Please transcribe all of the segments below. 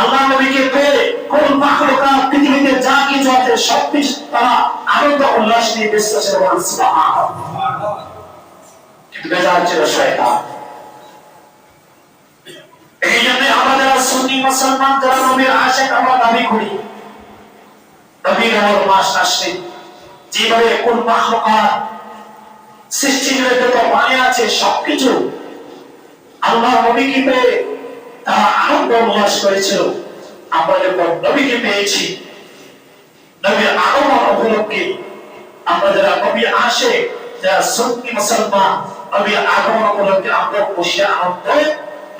আল্লাহ নবীকে পেয়ে কোন মাখলুকা পৃথিবীতে যা কিছু আছে সবকিছু তারা আনন্দ উল্লাস নিয়ে ব্যস্ত ছিল। কিন্তু বেজার ছিল শয়তান। এই জন্য আমরা সুন্নি মুসলমান, যারা নবীর আশেক, আমরা দাবি করি। নবীর আমার মাস যেভাবে কোন সৃষ্টি মানে আছে সবকিছু আল্লাহ নবীকে পেয়ে উল্লাস করেছিল। আমরা যখন নবীকে পেয়েছি, নবীর আগমন উপলক্ষে আমরা যারা নবী আসে, যারা মুসলমান, নবীর আগমন উপলক্ষে আমরা আনন্দ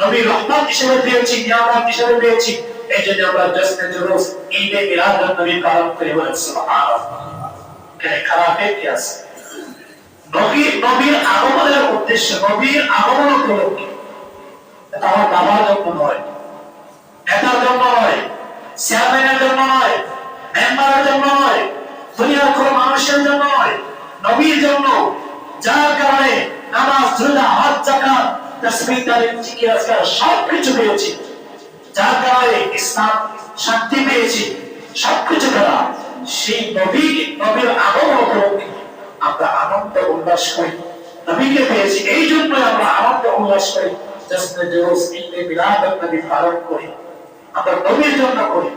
নবীর রহমত হিসেবে পেয়েছি, নিয়ামত হিসেবে পেয়েছি। এই জন্য আমরা জশ্নে জুলুস ঈদে মিলাদ নবী পালন করে সুবহানাল্লাহ। খারাপে নবীর আগমনের উদ্দেশ্য, নবীর আগমন উপলক্ষে। আমার নেতার জন্য নয় চেয়ারম্যানের জন্য নয় মেম্বারের জন্য নয়, দুনিয়ার কোন মানুষের জন্য নয়, নবীর জন্য। যার কারণে নামাজ রোজা হজ জাকাত তাসবিহ, তালিম, জিকির, আজকার সব কিছু পেয়েছি। যার কারণে ইসলাম শান্তি পেয়েছি। সবকিছু করা। সেই নবী, নবীর আগমন আমরা আনন্দ উল্লাস করি। নবীকে পেয়েছি। এই জন্য আমরা আনন্দ উল্লাস করি। জশ্নে জুলুস ঈদে মিলাদ নবী পালন করি। আমরা নবীর জন্য করি।